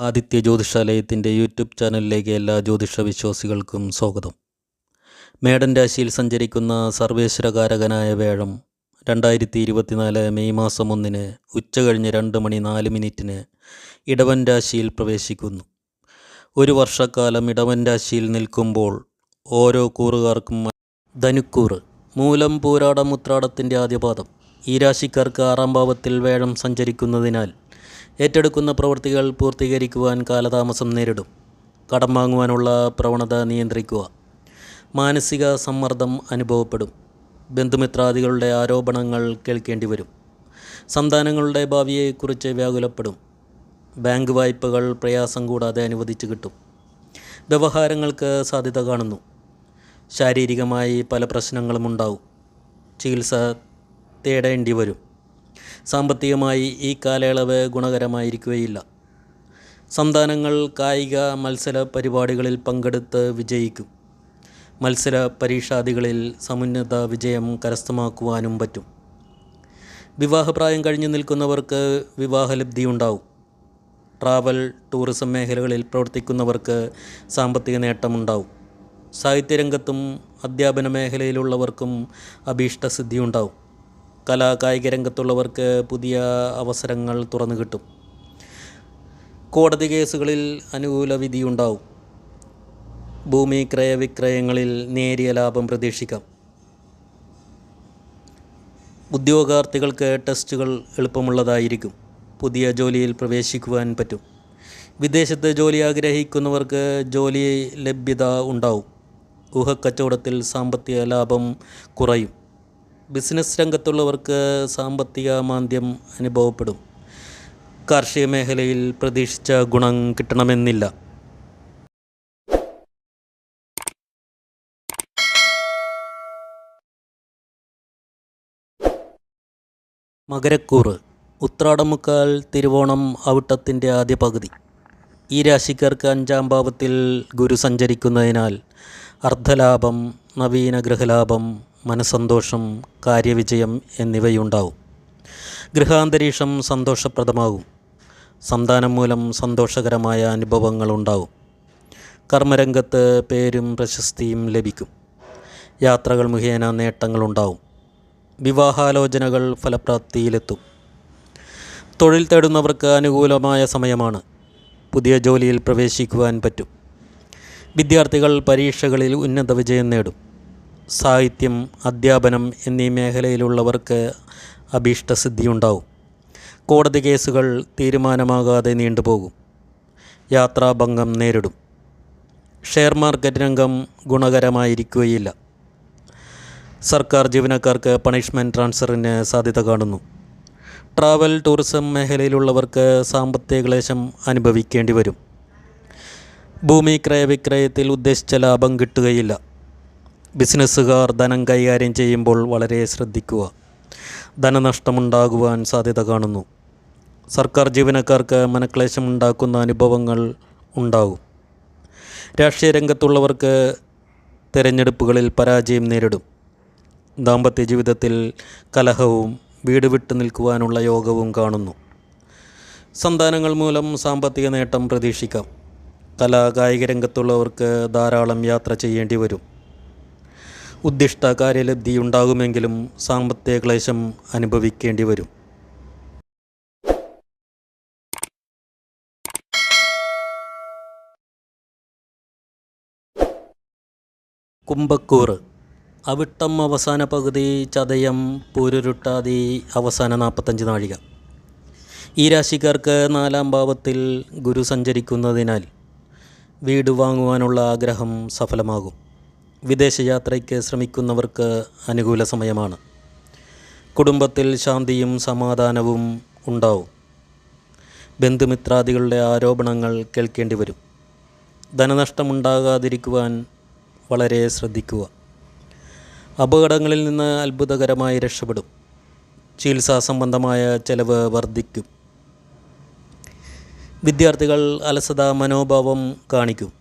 Aditya ജ്യോതിഷാലയത്തിന്റെ YouTube ചാനലിലേക്ക് എല്ലാ ജ്യോതിഷ വിശ്വാസികൾക്കും സ്വാഗതം. മേടൻ രാശിയിൽ സഞ്ചരിക്കുന്ന സർവേശ്വരകാരകനായ വേഴം രണ്ടായിരത്തി ഇരുപത്തിനാല് മെയ് മാസം ഒന്നിന് ഉച്ച കഴിഞ്ഞ് രണ്ട് മണി നാല് മിനിറ്റിന് ഇടവൻ രാശിയിൽ പ്രവേശിക്കുന്നു. ഒരു വർഷക്കാലം ഇടവൻ രാശിയിൽ നിൽക്കുമ്പോൾ ഓരോ കൂറുകാർക്കും ധനുക്കൂറ് മൂലം പൂരാടം ഉത്രാടത്തിന്റെ ആദ്യപാദം. ഈ രാശിക്കാർക്ക് ആറാം ഭാവത്തിൽ വേഴം സഞ്ചരിക്കുന്നതിനാൽ ഏറ്റെടുക്കുന്ന പ്രവൃത്തികൾ പൂർത്തീകരിക്കുവാൻ കാലതാമസം നേരിടും. കടം വാങ്ങുവാനുള്ള പ്രവണത നിയന്ത്രിക്കുക. മാനസിക സമ്മർദ്ദം അനുഭവപ്പെടും. ബന്ധുമിത്രാദികളുടെ ആരോപണങ്ങൾ കേൾക്കേണ്ടി വരും സന്താനങ്ങളുടെ ഭാവിയെക്കുറിച്ച് വ്യാകുലപ്പെടും. ബാങ്ക് വായ്പകൾ പ്രയാസം കൂടാതെ അനുവദിച്ചു കിട്ടും. വ്യവഹാരങ്ങൾക്ക് സാധ്യത കാണുന്നു. ശാരീരികമായി പല പ്രശ്നങ്ങളും ഉണ്ടാവും. ചികിത്സ തേടേണ്ടി വരും സാമ്പത്തികമായി ഈ കാലയളവ് ഗുണകരമായിരിക്കുകയില്ല. സന്താനങ്ങൾ കായിക മത്സര പരിപാടികളിൽ പങ്കെടുത്ത് വിജയിക്കും. മത്സര പരീക്ഷാദികളിൽ സമുന്നത വിജയം കരസ്ഥമാക്കുവാനും പറ്റും. വിവാഹപ്രായം കഴിഞ്ഞു നിൽക്കുന്നവർക്ക് വിവാഹലബ്ധി ഉണ്ടാവും ട്രാവൽ ടൂറിസം മേഖലകളിൽ പ്രവർത്തിക്കുന്നവർക്ക് സാമ്പത്തിക നേട്ടമുണ്ടാവും. സാഹിത്യരംഗത്തും അധ്യാപന മേഖലയിലുള്ളവർക്കും അഭീഷ്ടസിദ്ധി ഉണ്ടാവും കലാ കായിക രംഗത്തുള്ളവർക്ക് പുതിയ അവസരങ്ങൾ തുറന്നു കിട്ടും. കോടതി കേസുകളിൽ അനുകൂല വിധിയുണ്ടാവും. ഭൂമി ക്രയവിക്രയങ്ങളിൽ നേരിയ ലാഭം പ്രതീക്ഷിക്കാം. ഉദ്യോഗാർത്ഥികൾക്ക് ടെസ്റ്റുകൾ എളുപ്പമുള്ളതായിരിക്കും. പുതിയ ജോലിയിൽ പ്രവേശിക്കുവാൻ പറ്റും. വിദേശത്ത് ജോലി ആഗ്രഹിക്കുന്നവർക്ക് ജോലി ലഭ്യത ഉണ്ടാവും. ഊഹക്കച്ചവടത്തിൽ സാമ്പത്തിക ലാഭം കുറയും. ബിസിനസ് രംഗത്തുള്ളവർക്ക് സാമ്പത്തിക മാന്ദ്യം അനുഭവപ്പെടും. കാർഷിക മേഖലയിൽ പ്രതീക്ഷിച്ച ഗുണം കിട്ടണമെന്നില്ല. മകരക്കൂറ് ഉത്രാടമുക്കാൽ തിരുവോണം അവിട്ടത്തിന്റെ ആദ്യ പകുതി. ഈ രാശിക്കാർക്ക് അഞ്ചാം ഭാവത്തിൽ ഗുരു സഞ്ചരിക്കുന്നതിനാൽ അർദ്ധലാഭം നവീന ഗൃഹലാഭം മനസന്തോഷം കാര്യവിജയം എന്നിവയുണ്ടാവും. ഗൃഹാന്തരീക്ഷം സന്തോഷപ്രദമാകും. സന്താനം മൂലം സന്തോഷകരമായ അനുഭവങ്ങൾ അനുഭവങ്ങളുണ്ടാവും. കർമ്മരംഗത്ത് പേരും പ്രശസ്തിയും ലഭിക്കും. യാത്രകൾ മുഖേന നേട്ടങ്ങളുണ്ടാവും. വിവാഹാലോചനകൾ ഫലപ്രാപ്തിയിലെത്തും. തൊഴിൽ തേടുന്നവർക്ക് അനുകൂലമായ സമയമാണ്. പുതിയ ജോലിയിൽ പ്രവേശിക്കുവാൻ പറ്റും. വിദ്യാർത്ഥികൾ പരീക്ഷകളിൽ ഉന്നത വിജയം നേടും. സാഹിത്യം അധ്യാപനം എന്നീ മേഖലയിലുള്ളവർക്ക് അഭീഷ്ടസിദ്ധിയുണ്ടാവും. കോടതി കേസുകൾ തീരുമാനമാകാതെ നീണ്ടുപോകും. യാത്രാഭംഗം നേരിടും. ഷെയർ മാർക്കറ്റ് രംഗം ഗുണകരമായിരിക്കുകയില്ല. സർക്കാർ ജീവനക്കാർക്ക് പണിഷ്മെന്റ് ട്രാൻസ്ഫറിന് സാധ്യത കാണുന്നു. ട്രാവൽ ടൂറിസം മേഖലയിലുള്ളവർക്ക് സാമ്പത്തിക ക്ലേശം അനുഭവിക്കേണ്ടി വരും. ഭൂമി ക്രയവിക്രയത്തിൽ ഉദ്ദേശിച്ച ലാഭം കിട്ടുകയില്ല. ബിസിനസ്സുകാർ ധനം കൈകാര്യം ചെയ്യുമ്പോൾ വളരെ ശ്രദ്ധിക്കുക. ധനനഷ്ടമുണ്ടാകുവാൻ സാധ്യത കാണുന്നു. സർക്കാർ ജീവനക്കാർക്ക് മനക്ലേശം ഉണ്ടാക്കുന്ന അനുഭവങ്ങൾ ഉണ്ടാകും. രാഷ്ട്രീയ രംഗത്തുള്ളവർക്ക് തിരഞ്ഞെടുപ്പുകളിൽ പരാജയം നേരിടും. ദാമ്പത്യ ജീവിതത്തിൽ കലഹവും വീട് വിട്ടു നിൽക്കുവാനുള്ള യോഗവും കാണുന്നു. സന്താനങ്ങൾ മൂലം സാമ്പത്തിക നേട്ടം പ്രതീക്ഷിക്കാം. കലാ കായിക രംഗത്തുള്ളവർക്ക് ധാരാളം യാത്ര ചെയ്യേണ്ടി വരും. ഉദ്ദിഷ്ട കാര്യലബ്ധി ഉണ്ടാകുമെങ്കിലും സാമ്പത്തിക ക്ലേശം അനുഭവിക്കേണ്ടി വരും. കുംഭക്കൂർ അവിട്ടം അവസാന പകുതി ചതയം പൂരുരുട്ടാതി അവസാന നാൽപ്പത്തഞ്ച് നാഴിക. ഈ രാശിക്കാർക്ക് നാലാം ഭാവത്തിൽ ഗുരു സഞ്ചരിക്കുന്നതിനാൽ വീട് വാങ്ങുവാനുള്ള ആഗ്രഹം സഫലമാകും. വിദേശയാത്രയ്ക്ക് ശ്രമിക്കുന്നവർക്ക് അനുകൂല സമയമാണ്. കുടുംബത്തിൽ ശാന്തിയും സമാധാനവും ഉണ്ടാവും. ബന്ധുമിത്രാദികളുടെ ആരോപണങ്ങൾ കേൾക്കേണ്ടി വരും. ധനനഷ്ടമുണ്ടാകാതിരിക്കുവാൻ വളരെ ശ്രദ്ധിക്കുക. അപകടങ്ങളിൽ നിന്ന് അത്ഭുതകരമായി രക്ഷപ്പെടും. ചികിത്സാ സംബന്ധമായ ചെലവ് വർദ്ധിക്കും. വിദ്യാർത്ഥികൾ അലസത മനോഭാവം കാണിക്കും.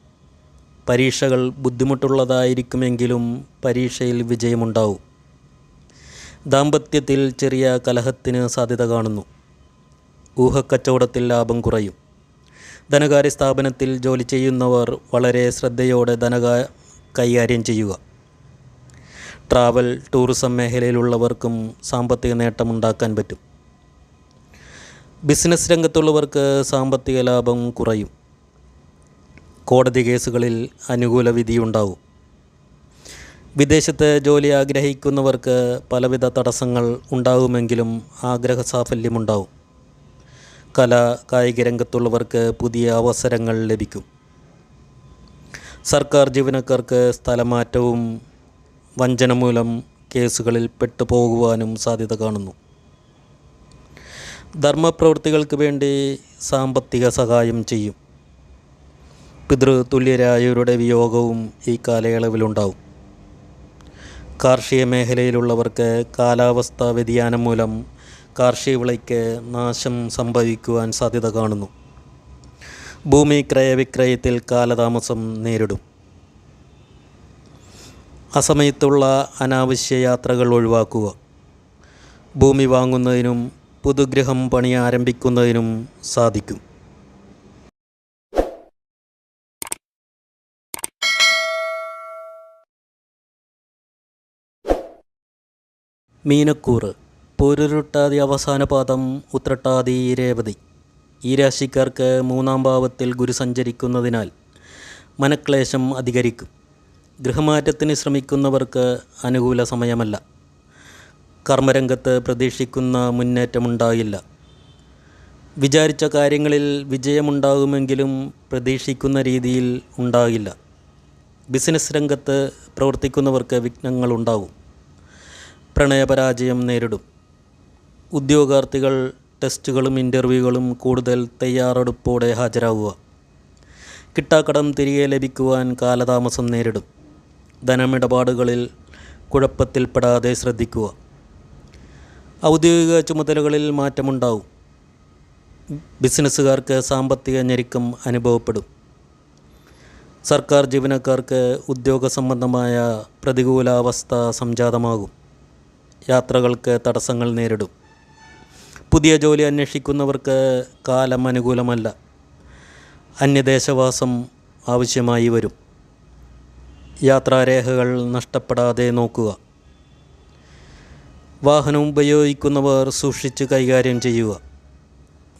പരീക്ഷകൾ ബുദ്ധിമുട്ടുള്ളതായിരിക്കുമെങ്കിലും പരീക്ഷയിൽ വിജയമുണ്ടാവും. ദാമ്പത്യത്തിൽ ചെറിയ കലഹത്തിന് സാധ്യത കാണുന്നു. ഊഹക്കച്ചവടത്തിൽ ലാഭം കുറയും. ധനകാര്യ സ്ഥാപനത്തിൽ ജോലി ചെയ്യുന്നവർ വളരെ ശ്രദ്ധയോടെ ധനകാ കൈകാര്യം ചെയ്യുക. ട്രാവൽ ടൂറിസം മേഖലയിലുള്ളവർക്കും സാമ്പത്തിക നേട്ടമുണ്ടാക്കാൻ പറ്റും. ബിസിനസ് രംഗത്തുള്ളവർക്ക് സാമ്പത്തിക ലാഭം കുറയും. കോടതി കേസുകളിൽ അനുകൂല വിധിയുണ്ടാവും. വിദേശത്ത് ജോലി ആഗ്രഹിക്കുന്നവർക്ക് പലവിധ തടസ്സങ്ങൾ ഉണ്ടാകുമെങ്കിലും ആഗ്രഹ സാഫല്യമുണ്ടാവും. കല കായിക രംഗത്തുള്ളവർക്ക് പുതിയ അവസരങ്ങൾ ലഭിക്കും. സർക്കാർ ജീവനക്കാർക്ക് സ്ഥലമാറ്റവും വഞ്ചന മൂലം കേസുകളിൽ പെട്ടുപോകുവാനും സാധ്യത കാണുന്നു. ധർമ്മപ്രവൃത്തികൾക്ക് വേണ്ടി സാമ്പത്തിക സഹായം ചെയ്യും. പിതൃതുല്യരായവരുടെ വിയോഗവും ഈ കാലയളവിലുണ്ടാവും. കാർഷിക മേഖലയിലുള്ളവർക്ക് കാലാവസ്ഥാ വ്യതിയാനം മൂലം കാർഷിക വിളയ്ക്ക് നാശം സംഭവിക്കുവാൻ സാധ്യത കാണുന്നു. ഭൂമി ക്രയവിക്രയത്തിൽ കാലതാമസം നേരിടും. അസമയത്തുള്ള അനാവശ്യ യാത്രകൾ ഒഴിവാക്കുക. ഭൂമി വാങ്ങുന്നതിനും പുതുഗ്രഹം പണി ആരംഭിക്കുന്നതിനും സാധിക്കും. മീനക്കൂറ്. പൊരുരുട്ടാതി അവസാന പാദം ഉത്രട്ടാതി രേവതി. ഈ രാശിക്കാർക്ക് മൂന്നാം ഭാവത്തിൽ ഗുരു സഞ്ചരിക്കുന്നതിനാൽ മനക്ലേശം അധികരിക്കും. ഗൃഹമാറ്റത്തിന് ശ്രമിക്കുന്നവർക്ക് അനുകൂല സമയമല്ല. കർമ്മരംഗത്ത് പ്രതീക്ഷിക്കുന്ന മുന്നേറ്റമുണ്ടാകില്ല വിചാരിച്ച കാര്യങ്ങളിൽ വിജയമുണ്ടാകുമെങ്കിലും പ്രതീക്ഷിക്കുന്ന രീതിയിൽ ഉണ്ടാകില്ല ബിസിനസ് രംഗത്ത് പ്രവർത്തിക്കുന്നവർക്ക് വിഘ്നങ്ങളുണ്ടാകും പ്രണയപരാജയം നേരിടും. ഉദ്യോഗാർത്ഥികൾ ടെസ്റ്റുകളും ഇന്റർവ്യൂകളും കൂടുതൽ തയ്യാറെടുപ്പോടെ ഹാജരാകുക കിട്ടാക്കടം തിരികെ ലഭിക്കുവാൻ കാലതാമസം നേരിടും. ധനമിടപാടുകളിൽ കുഴപ്പത്തിൽപ്പെടാതെ ശ്രദ്ധിക്കുക. ഔദ്യോഗിക ചുമതലകളിൽ മാറ്റമുണ്ടാവും. ബിസിനസ്സുകാർക്ക് സാമ്പത്തിക ഞെരുക്കം അനുഭവപ്പെടും. സർക്കാർ ജീവനക്കാർക്ക് ഉദ്യോഗ സംബന്ധമായ പ്രതികൂലാവസ്ഥ സംജാതമാകും. യാത്രകൾക്ക് തടസ്സങ്ങൾ നേരിടും. പുതിയ ജോലി അന്വേഷിക്കുന്നവർക്ക് കാലം അനുകൂലമല്ല. അന്യദേശവാസം ആവശ്യമായി വരും. യാത്രാരേഖകൾ നഷ്ടപ്പെടാതെ നോക്കുക. വാഹനം ഉപയോഗിക്കുന്നവർ സൂക്ഷിച്ച് കൈകാര്യം ചെയ്യുക.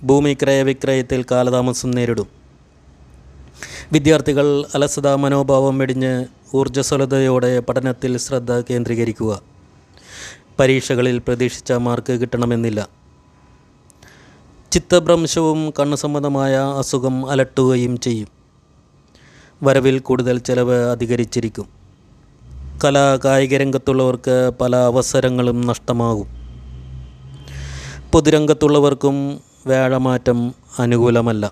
ഭൂമി ക്രയവിക്രയത്തിൽ കാലതാമസം നേരിടും. വിദ്യാർത്ഥികൾ അലസത മനോഭാവം വെടിഞ്ഞ് ഊർജസ്വലതയോടെ പഠനത്തിൽ ശ്രദ്ധ കേന്ദ്രീകരിക്കുക. പരീക്ഷകളിൽ പ്രതീക്ഷിച്ച മാർക്ക് കിട്ടണമെന്നില്ല. ചിത്തഭ്രംശവും കണ്ണു സംബന്ധമായ അസുഖം അലട്ടുകയും ചെയ്യും. വരവിൽ കൂടുതൽ ചെലവ് അധികരിച്ചിരിക്കും. കലാ കായിക രംഗത്തുള്ളവർക്ക് പല അവസരങ്ങളും നഷ്ടമാകും. പൊതുരംഗത്തുള്ളവർക്കും വേഴമാറ്റം അനുകൂലമല്ല.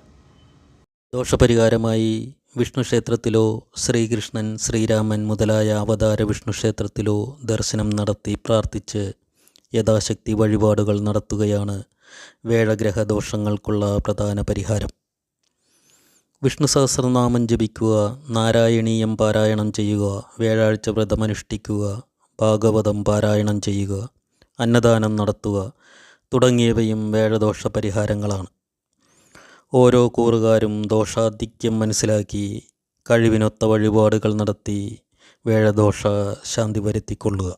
ദോഷപരിഹാരമായി വിഷ്ണു ക്ഷേത്രത്തിലോ ശ്രീകൃഷ്ണൻ ശ്രീരാമൻ മുതലായ അവതാര വിഷ്ണു ക്ഷേത്രത്തിലോ ദർശനം നടത്തി പ്രാർത്ഥിച്ച് യഥാശക്തി വഴിപാടുകൾ നടത്തുകയാണ് വേഴഗ്രഹ ദോഷങ്ങൾക്കുള്ള പ്രധാന പരിഹാരം. വിഷ്ണു സഹസ്രനാമം ജപിക്കുക നാരായണീയം പാരായണം ചെയ്യുക വ്യാഴാഴ്ച വ്രതമനുഷ്ഠിക്കുക ഭാഗവതം പാരായണം ചെയ്യുക അന്നദാനം നടത്തുക തുടങ്ങിയവയും വേഴദോഷ പരിഹാരങ്ങളാണ് ഓരോ കൂറുകാരും ദോഷാധിക്യം മനസ്സിലാക്കി കഴിവിനൊത്ത വഴിപാടുകൾ നടത്തി വേഴദോഷ ശാന്തി വരുത്തിക്കൊള്ളുക.